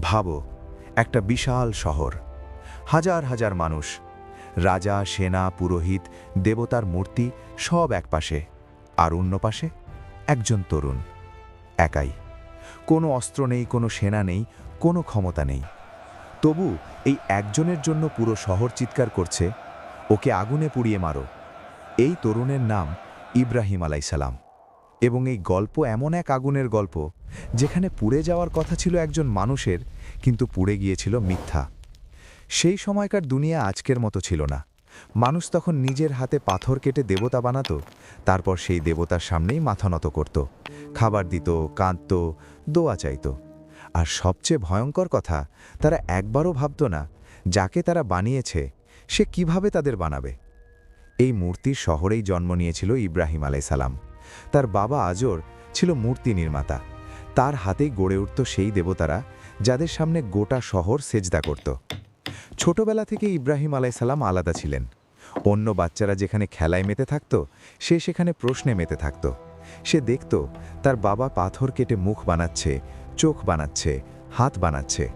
ভাবো, একটা বিশাল শহর। হাজার হাজার মানুষ, রাজা, সেনা, পুরোহিত, দেবতার মূর্তি সব এক পাশে আর অন্য পাশে একজন তরুণ, একাই। কোনো অস্ত্র নেই, কোনো সেনা নেই, কোনো ক্ষমতা নেই। তবু এই একজনের জন্য পুরো শহর চিৎকার করছে, ওকে আগুনে পুড়িয়ে মারো। এই তরুণের নাম ইব্রাহিম আলাইসালাম। এবং এই গল্প এমন এক আগুনের গল্প যেখানে পুড়ে যাওয়ার কথা ছিল একজন মানুষের, কিন্তু পুড়ে গিয়েছিল মিথ্যা। সেই সময়কার দুনিয়া আজকের মতো ছিল না। মানুষ তখন নিজের হাতে পাথর কেটে দেবতা বানাতো, তারপর সেই দেবতার সামনেই মাথা নত করত। খাবার দিত, কাঁদত, দোয়া চাইত। আর সবচেয়ে ভয়ঙ্কর কথা, তারা একবারও ভাবত না, যাকে তারা বানিয়েছে, সে কীভাবে তাদের বানাবে। এই মূর্তির শহরেই জন্ম নিয়েছিল ইব্রাহিম আলাইসালাম তার বাবা আজর ছিল মূর্তি নির্মাতা। তার হাতেই গড়ে উঠত সেই দেবতারা যাদের সামনে গোটা শহর সেজদা করত। ছোটবেলা থেকে ইব্রাহিম আলাইসালাম আলাদা ছিলেন। অন্য বাচ্চারা যেখানে খেলায় মেতে থাকত, সে সেখানে প্রশ্নে মেতে থাকত। সে দেখত তার বাবা পাথর কেটে মুখ বানাচ্ছে, চোখ বানাচ্ছে, হাত বানাচ্ছে।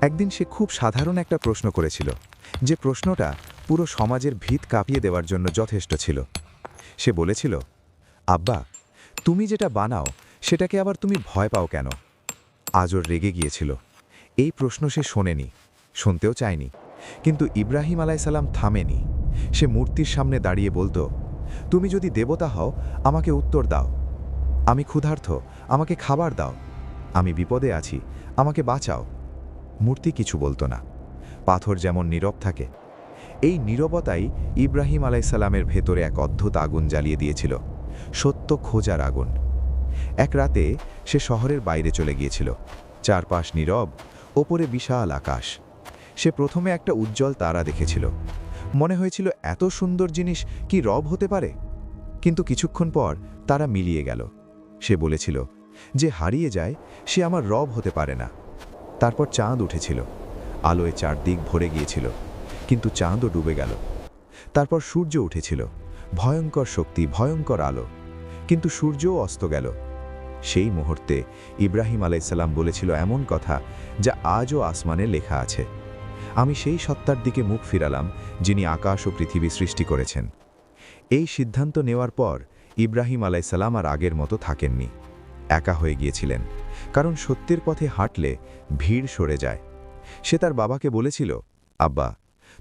একদিন সে খুব সাধারণ একটা প্রশ্ন করেছিল, যে প্রশ্নটা পুরো সমাজের ভিত কাঁপিয়ে দেওয়ার জন্য যথেষ্ট ছিল। সে বলেছিল, আব্বা, তুমি যেটা বানাও সেটাকে আবার তুমি ভয় পাও কেন? আজর রেগে গিয়েছিল। এই প্রশ্ন সে শোনেনি, শুনতেও চায়নি। কিন্তু ইব্রাহিম আলাইসাল্লাম থামেনি। সে মূর্তির সামনে দাঁড়িয়ে বলতো, তুমি যদি দেবতা হও, আমাকে উত্তর দাও। আমি ক্ষুধার্থ আমাকে খাবার দাও। আমি বিপদে আছি, আমাকে বাঁচাও। মূর্তি কিছু বলতো না। পাথর যেমন নীরব থাকে, এই নীরবতাই ইব্রাহিম আলাইসাল্লামের ভেতরে এক অদ্ভুত আগুন জ্বালিয়ে দিয়েছিল। সত্য খোঁজার আগুন। এক রাতে সে শহরের বাইরে চলে গিয়েছিল। চারপাশ নীরব, ওপরে বিশাল আকাশ। সে প্রথমে একটা উজ্জ্বল তারা দেখেছিল। মনে হয়েছিল, এত সুন্দর জিনিস কি রব হতে পারে? কিন্তু কিছুক্ষণ পর তারা মিলিয়ে গেল। সে বলেছিল, যে হারিয়ে যায়, সে আমার রব হতে পারে না। তারপর চাঁদ উঠেছিল। আলোয় চারদিক ভরে গিয়েছিল, কিন্তু চাঁদও ডুবে গেল। তারপর সূর্য উঠেছিল। ভয়ঙ্কর শক্তি, ভয়ঙ্কর আলো। কিন্তু সূর্যও অস্ত গেল। সেই মুহূর্তে ইব্রাহিম আলাইসাল্লাম বলেছিল এমন কথা যা আজও আসমানে লেখা আছে। আমি সেই সত্তার দিকে মুখ ফিরালাম যিনি আকাশ ও পৃথিবী সৃষ্টি করেছেন। এই সিদ্ধান্ত নেওয়ার পর ইব্রাহিম আলাইসাল্লাম আর আগের মতো থাকেননি। একা হয়ে গিয়েছিলেন, কারণ সত্যের পথে হাঁটলে ভিড় সরে যায়। সে তার বাবাকে বলেছিল, আব্বা,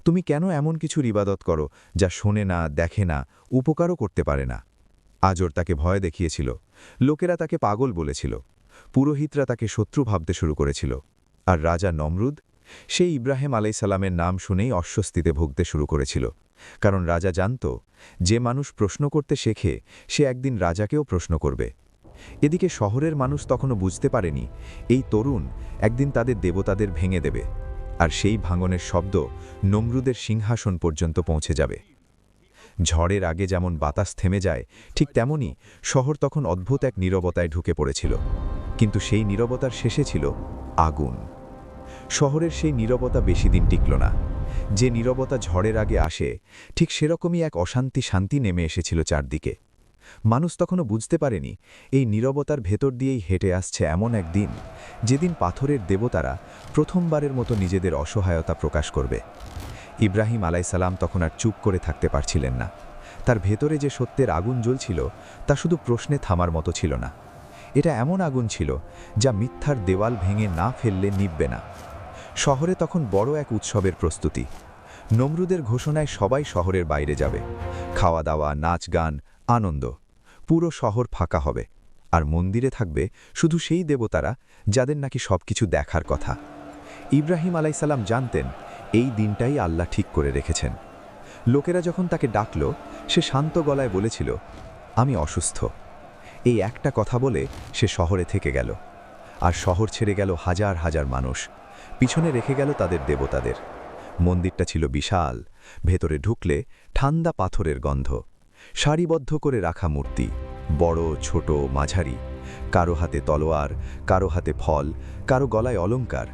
তুমি কেন এমন কিছুর ইবাদত করো যা শোনে না, দেখে না, উপকারও করতে পারে না? আজর তাকে ভয় দেখিয়েছিল। লোকেরা তাকে পাগল বলেছিল। পুরোহিতরা তাকে শত্রু ভাবতে শুরু করেছিল। আর রাজা নমরুদ সেই ইব্রাহিম আলাইসাল্লামের নাম শুনেই অস্বস্তিতে ভুগতে শুরু করেছিল। কারণ রাজা জানত, যে মানুষ প্রশ্ন করতে শেখে, সে একদিন রাজাকেও প্রশ্ন করবে। এদিকে শহরের মানুষ তখনও বুঝতে পারেনি, এই তরুণ একদিন তাদের দেবতাদের ভেঙে দেবে, আর সেই ভাঙনের শব্দ নমরুদের সিংহাসন পর্যন্ত পৌঁছে যাবে। ঝড়ের আগে যেমন বাতাস থেমে যায়, ঠিক তেমনি শহর তখন অদ্ভুত এক নীরবতায় ঢুকে পড়েছিল। কিন্তু সেই নীরবতার শেষে ছিল আগুন। শহরের সেই নীরবতা বেশি দিন টিকল না। যে নীরবতা ঝড়ের আগে আসে, ঠিক সেরকমই এক অশান্তি শান্তি নেমে এসেছিল চারদিকে। মানুষ তখনও বুঝতে পারেনি, এই নীরবতার ভেতর দিয়েই হেঁটে আসছে এমন এক দিন, যেদিন পাথরের দেবতারা প্রথমবারের মতো নিজেদের অসহায়তা প্রকাশ করবে। ইব্রাহিম আলাইসালাম তখন আর চুপ করে থাকতে পারছিলেন না। তার ভেতরে যে সত্যের আগুন জ্বলছিল, তা শুধু প্রশ্নে থামার মতো ছিল না। এটা এমন আগুন ছিল যা মিথ্যার দেওয়াল ভেঙে না ফেললে নিববে না। শহরে তখন বড় এক উৎসবের প্রস্তুতি। নমরুদের ঘোষণায় সবাই শহরের বাইরে যাবে। খাওয়া দাওয়া নাচ গান আনন্দ, পুরো শহর ফাঁকা হবে। আর মন্দিরে থাকবে শুধু সেই দেবতারা যাদের নাকি সবকিছু দেখার কথা। ইব্রাহিম আলাইসাল্লাম জানতেন এই দিনটাই আল্লাহ ঠিক করে রেখেছেন। লোকেরা যখন তাকে ডাকল, সে শান্ত গলায় বলেছিল, আমি অসুস্থ। এই একটা কথা বলে সে শহরে থেকে গেল, আর শহর ছেড়ে গেল হাজার হাজার মানুষ। পিছনে রেখে গেল তাদের দেবতাদের। মন্দিরটা ছিল বিশাল, ভেতরে ঢুকলে ঠান্ডা পাথরের গন্ধ, সারিবদ্ধ করে রাখা মূর্তি, বড়, ছোট, মাঝারি, কারও হাতে তলোয়ার, কারও হাতে ফল, কারও গলায় অলঙ্কার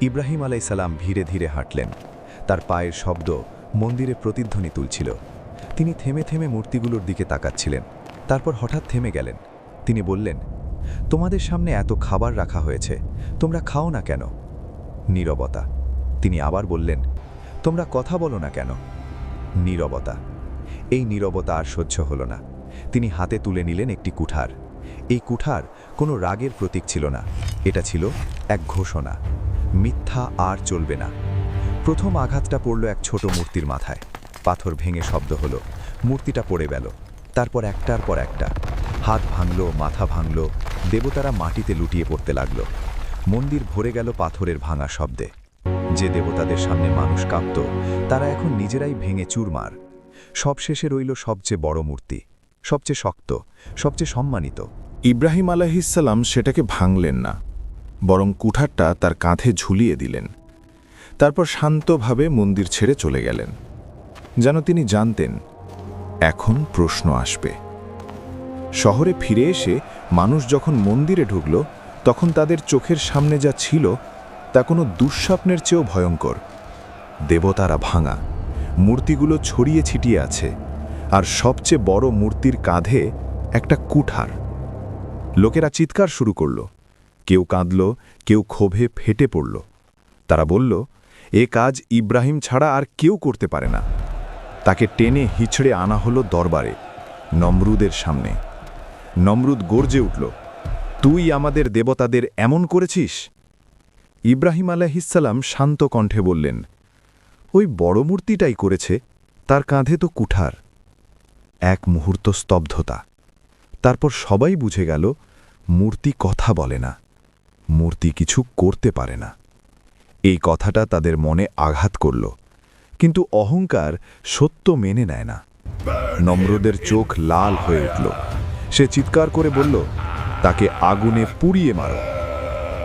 ইব্রাহিম আলাইসাল্লাম ধীরে ধীরে হাঁটলেন। তার পায়ের শব্দ মন্দিরে প্রতিধ্বনি তুলছিল। তিনি থেমে থেমে মূর্তিগুলোর দিকে তাকাচ্ছিলেন। তারপর হঠাৎ থেমে গেলেন। তিনি বললেন, তোমাদের সামনে এত খাবার রাখা হয়েছে, তোমরা খাও না কেন? নীরবতা। তিনি আবার বললেন, তোমরা কথা বলো না কেন? নীরবতা। এই নীরবতা আর সহ্য হলো না। তিনি হাতে তুলে নিলেন একটি কুঠার। এই কুঠার কোনো রাগের প্রতীক ছিল না। এটা ছিল এক ঘোষণা। মিথ্যা আর চলবে না। প্রথম আঘাতটা পড়ল এক ছোট মূর্তির মাথায়। পাথর ভেঙে শব্দ হলো। মূর্তিটা পড়ে গেল। তারপর একটার পর একটা। হাত ভাঙল, মাথা ভাঙল, দেবতারা মাটিতে লুটিয়ে পড়তে লাগল। মন্দির ভরে গেল পাথরের ভাঙা শব্দে। যে দেবতাদের সামনে মানুষ কাঁপত, তারা এখন নিজেরাই ভেঙে চুরমার। সবশেষে রইল সবচেয়ে বড় মূর্তি। সবচেয়ে শক্ত, সবচেয়ে সম্মানিত। ইব্রাহিম আলাহিসাল্লাম সেটাকে ভাঙলেন না। বরং কুঠারটা তার কাঁধে ঝুলিয়ে দিলেন। তারপর শান্তভাবে মন্দির ছেড়ে চলে গেলেন। যেন তিনি জানতেন, এখন প্রশ্ন আসবে। শহরে ফিরে এসে মানুষ যখন মন্দিরে ঢুকল, তখন তাদের চোখের সামনে যা ছিল, তা কোনো দুঃস্বপ্নের চেয়েও ভয়ঙ্কর। দেবতারা ভাঙা, মূর্তিগুলো ছড়িয়ে ছিটিয়ে আছে, আর সবচেয়ে বড় মূর্তির কাঁধে একটা কুঠার। লোকেরা চিৎকার শুরু করল। কেউ কাঁদল, কেউ ক্ষোভে ফেটে পড়ল। তারা বলল, এ কাজ ইব্রাহিম ছাড়া আর কেউ করতে পারে না। তাকে টেনে হিচড়ে আনা হলো দরবারে, নমরুদের সামনে। নমরুদ গর্জে উঠল, তুই আমাদের দেবতাদের এমন করেছিস? ইব্রাহিম আলাহিসাল্লাম শান্ত কণ্ঠে বললেন, ওই বড় মূর্তিটাই করেছে, তার কাঁধে তো কুঠার। এক মুহূর্ত স্তব্ধতা। তারপর সবাই বুঝে গেল, মূর্তি কথা বলে না। মূর্তি কিছু করতে পারে না। এই কথাটা তাদের মনে আঘাত করল, কিন্তু অহংকার সত্য মেনে নেয় না। নম্রদের চোখ লাল হয়ে উঠল। সে চিৎকার করে বলল, তাকে আগুনে পুড়িয়ে মারো।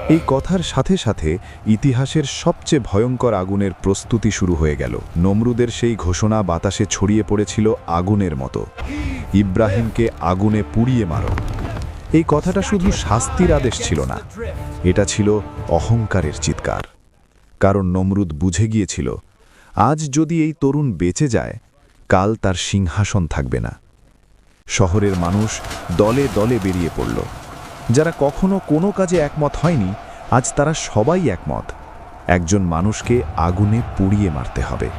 এই কথার সাথে সাথে ইতিহাসের সবচেয়ে ভয়ঙ্কর আগুনের প্রস্তুতি শুরু হয়ে গেল। নমরুদের সেই ঘোষণা বাতাসে ছড়িয়ে পড়েছিল আগুনের মতো। ইব্রাহিমকে আগুনে পুড়িয়ে মারো। এই কথাটা শুধু শাস্তির আদেশ ছিল না। এটা ছিল অহংকারের চিৎকার। কারণ নমরুদ বুঝে গিয়েছিল, আজ যদি এই তরুণ বেঁচে যায়, কাল তার সিংহাসন থাকবে না। শহরের মানুষ দলে দলে বেরিয়ে পড়ল। যারা কখনো কোনো কাজে একমত হয়নি, আজ তারা সবাই একমত। একজন মানুষকে আগুনে পুড়িয়ে মারতে হবে।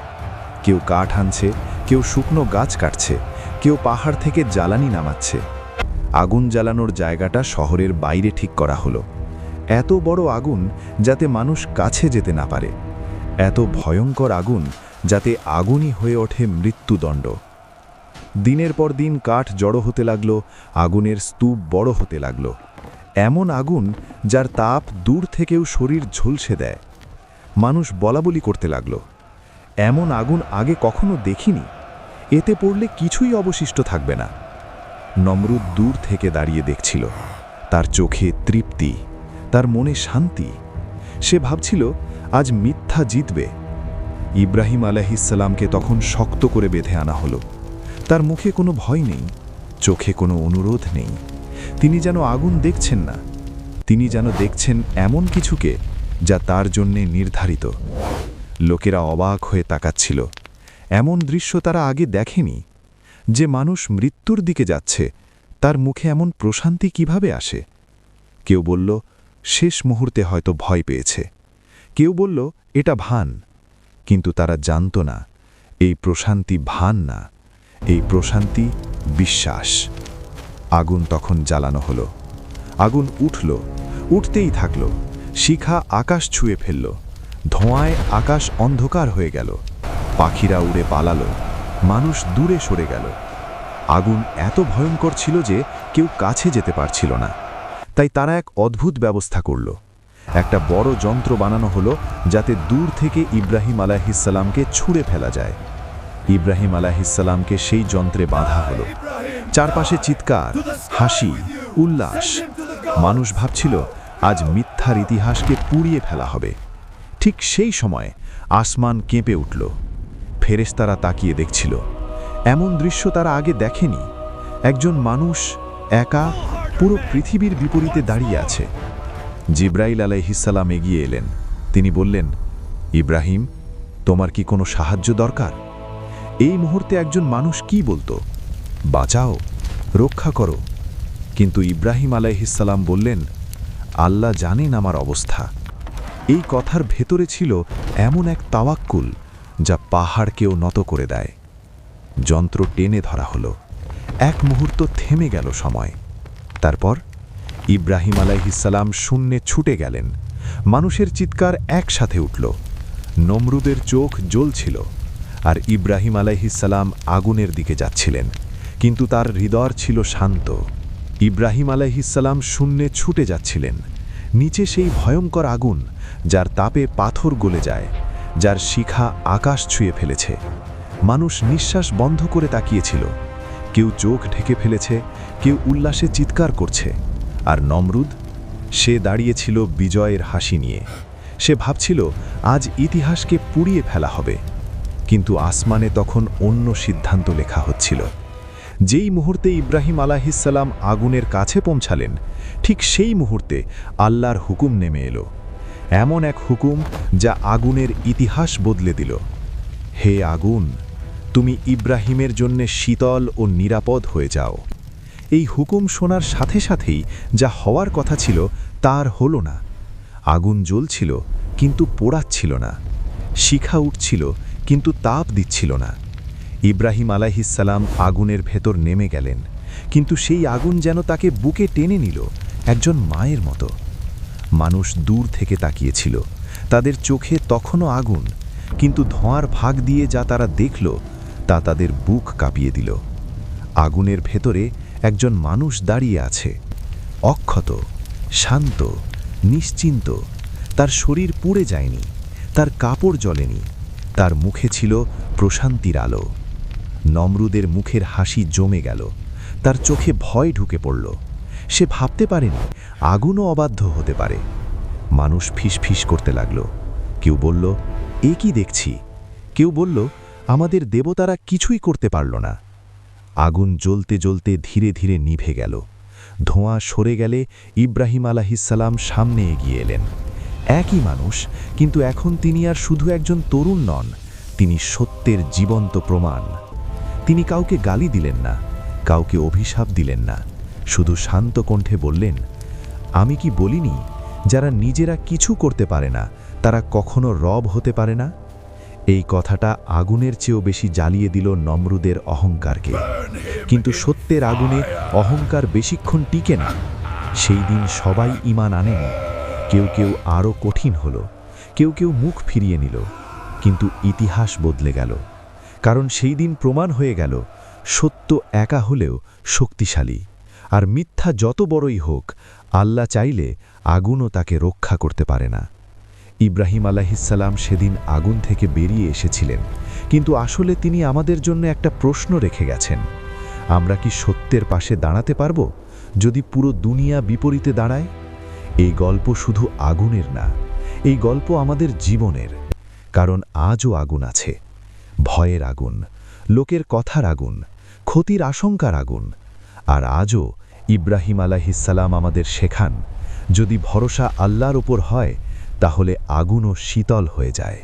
কেউ কাঠ আনছে, কেউ শুকনো গাছ কাটছে, কেউ পাহাড় থেকে জ্বালানি নামাচ্ছে। আগুন জ্বালানোর জায়গাটা শহরের বাইরে ঠিক করা হলো। এত বড় আগুন যাতে মানুষ কাছে যেতে না পারে। এত ভয়ঙ্কর আগুন যাতে আগুনই হয়ে ওঠে মৃত্যুদণ্ড। দিনের পর দিন কাঠ জড়ো হতে লাগল, আগুনের স্তূপ বড় হতে লাগল। এমন আগুন যার তাপ দূর থেকেও শরীর ঝলসে দেয়। মানুষ বলাবলি করতে লাগল। এমন আগুন আগে কখনো দেখিনি। এতে পড়লে কিছুই অবশিষ্ট থাকবে না। নমরুদ দূর থেকে দাঁড়িয়ে দেখছিল। তার চোখে তৃপ্তি, তার মনে শান্তি। সে ভাবছিল, আজ মিথ্যা জিতবে। ইব্রাহিম আলাহিসাল্লামকে তখন শক্ত করে বেঁধে আনা হলো। তার মুখে কোনো ভয় নেই, চোখে কোনো অনুরোধ নেই। তিনি যেন আগুন দেখছেন না, তিনি যেন দেখছেন এমন কিছুকে যা তার জন্যে নির্ধারিত। লোকেরা অবাক হয়ে তাকাচ্ছিল। এমন দৃশ্য তারা আগে দেখেনি। যে মানুষ মৃত্যুর দিকে যাচ্ছে, তার মুখে এমন প্রশান্তি কীভাবে আসে? কেউ বলল, শেষ মুহূর্তে হয়তো ভয় পেয়েছে। কেউ বলল, এটা ভান। কিন্তু তারা জানত না, এই প্রশান্তি ভান না, এই প্রশান্তি বিশ্বাস। আগুন তখন জ্বালানো হলো। আগুন উঠল, উঠতেই থাকল। শিখা আকাশ ছুঁয়ে ফেলল। ধোঁয়ায় আকাশ অন্ধকার হয়ে গেল। পাখিরা উড়ে পালালো। মানুষ দূরে সরে গেল। আগুন এত ভয়ঙ্কর ছিল যে কেউ কাছে যেতে পারছিল না। তাই তারা এক অদ্ভুত ব্যবস্থা করল। একটা বড় যন্ত্র বানানো হলো যাতে দূর থেকে ইব্রাহিম আলাহিসাল্লামকে ছুঁড়ে ফেলা যায়। ইব্রাহিম আলাহিসাল্লামকে সেই যন্ত্রে বাঁধা হলো। চারপাশে চিৎকার, হাসি, উল্লাস। মানুষ ভাবছিল, আজ মিথ্যার ইতিহাসকে পুড়িয়ে ফেলা হবে। ঠিক সেই সময় আসমান কেঁপে উঠল। ফেরেশতারা তাকিয়ে দেখছিল। এমন দৃশ্য তারা আগে দেখেনি। একজন মানুষ একা পুরো পৃথিবীর বিপরীতে দাঁড়িয়ে আছে। জিব্রাইল আলাইহিসাল্লাম এগিয়ে এলেন। তিনি বললেন, ইব্রাহিম, তোমার কি কোনো সাহায্য দরকার? এই মুহূর্তে একজন মানুষ কি বলতো? বাঁচাও, রক্ষা করো। কিন্তু ইব্রাহিম আলাইহিসাল্লাম বললেন, আল্লাহ জানেন আমার অবস্থা। এই কথার ভেতরে ছিল এমন এক তাওয়াক্কুল। যা পাহাড়কেও নত করে দেয়। যন্ত্র টেনে ধরা হলো। এক মুহূর্ত থেমে গেল সময়। তারপর ইব্রাহিম আলাইহিসাল্লাম শূন্যে ছুটে গেলেন। মানুষের চিৎকার একসাথে উঠল। নমরুদের চোখ জ্বলছিল আর ইব্রাহিম আলাইহিসাল্লাম আগুনের দিকে যাচ্ছিলেন। কিন্তু তার হৃদয় ছিল শান্ত। ইব্রাহিম আলাইহিসাল্লাম শূন্যে ছুটে যাচ্ছিলেন। নিচে সেই ভয়ঙ্কর আগুন যার তাপে পাথর গলে যায়। যার শিখা আকাশ ছুঁয়ে ফেলেছে। মানুষ নিঃশ্বাস বন্ধ করে তাকিয়েছিল। কেউ চোখ ঢেকে ফেলেছে, কেউ উল্লাসে চিৎকার করছে। আর নমরুদ, সে দাঁড়িয়েছিল বিজয়ের হাসি নিয়ে। সে ভাবছিল, আজ ইতিহাসকে পুড়িয়ে ফেলা হবে। কিন্তু আসমানে তখন অন্য সিদ্ধান্ত লেখা হচ্ছিল। যেই মুহূর্তে ইব্রাহিম আলাহিসাল্লাম আগুনের কাছে পৌঁছালেন, ঠিক সেই মুহূর্তে আল্লাহর হুকুম নেমে এলো। এমন এক হুকুম যা আগুনের ইতিহাস বদলে দিল। হে আগুন, তুমি ইব্রাহিমের জন্যে শীতল ও নিরাপদ হয়ে যাও। এই হুকুম শোনার সাথে সাথেই যা হওয়ার কথা ছিল তার হলো না। আগুন জ্বলছিল, কিন্তু পোড়াচ্ছিল না। শিখা উঠছিল, কিন্তু তাপ দিচ্ছিল না। ইব্রাহিম আলাইহিসাল্লাম আগুনের ভেতর নেমে গেলেন, কিন্তু সেই আগুন যেন তাকে বুকে টেনে নিল, একজন মায়ের মতো। মানুষ দূর থেকে তাকিয়েছিল। তাদের চোখে তখনও আগুন, কিন্তু ধোঁয়ার ভাগ দিয়ে যা তারা দেখল, তা তাদের বুক কাঁপিয়ে দিল। আগুনের ভেতরে একজন মানুষ দাঁড়িয়ে আছে। অক্ষত, শান্ত, নিশ্চিন্ত, তার শরীর পুড়ে যায়নি, তার কাপড় জ্বলেনি, তার মুখে ছিল প্রশান্তির আলো। নমরুদের মুখের হাসি জমে গেল, তার চোখে ভয় ঢুকে পড়ল। সে ভাবতে পারেনি, আগুনও অবাধ্য হতে পারে। মানুষ ফিসফিস করতে লাগল। কেউ বলল, এ কি দেখছি? কেউ বলল, আমাদের দেবতারা কিছুই করতে পারল না। আগুন জ্বলতে জ্বলতে ধীরে ধীরে নিভে গেল। ধোঁয়া সরে গেলে ইব্রাহিম আলাহিসাল্লাম সামনে এগিয়ে এলেন। একই মানুষ, কিন্তু এখন তিনি আর শুধু একজন তরুণ নন, তিনি সত্যের জীবন্ত প্রমাণ। তিনি কাউকে গালি দিলেন না, কাউকে অভিশাপ দিলেন না। শুধু শান্ত কণ্ঠে বললেন, আমি কি বলিনি, যারা নিজেরা কিছু করতে পারে না, তারা কখনো রব হতে পারে না? এই কথাটা আগুনের চেয়েও বেশি জ্বালিয়ে দিল নমরুদের অহংকারকে। কিন্তু সত্যের আগুনে অহংকার বেশিক্ষণ টিকে না। সেই দিন সবাই ইমান আনেনি। কেউ কেউ আরও কঠিন হলো। কেউ কেউ মুখ ফিরিয়ে নিল। কিন্তু ইতিহাস বদলে গেল। কারণ সেই দিন প্রমাণ হয়ে গেল, সত্য একা হলেও শক্তিশালী। আর মিথ্যা যত বড়ই হোক, আল্লাহ চাইলে আগুনও তাকে রক্ষা করতে পারে না। ইব্রাহিম আলাহিসাল্লাম সেদিন আগুন থেকে বেরিয়ে এসেছিলেন, কিন্তু আসলে তিনি আমাদের জন্য একটা প্রশ্ন রেখে গেছেন। আমরা কি সত্যের পাশে দাঁড়াতে পারব, যদি পুরো দুনিয়া বিপরীতে দাঁড়ায়? এই গল্প শুধু আগুনের না, এই গল্প আমাদের জীবনের, কারণ আজও আগুন আছে। ভয়ের আগুন, লোকের কথার আগুন, ক্ষতির আশঙ্কার আগুন আর আজও ইব্রাহিম আলাহিসাল্লাম আমাদের শেখান, যদি ভরসা আল্লাহর ওপর হয়, তাহলে আগুনও শীতল হয়ে যায়।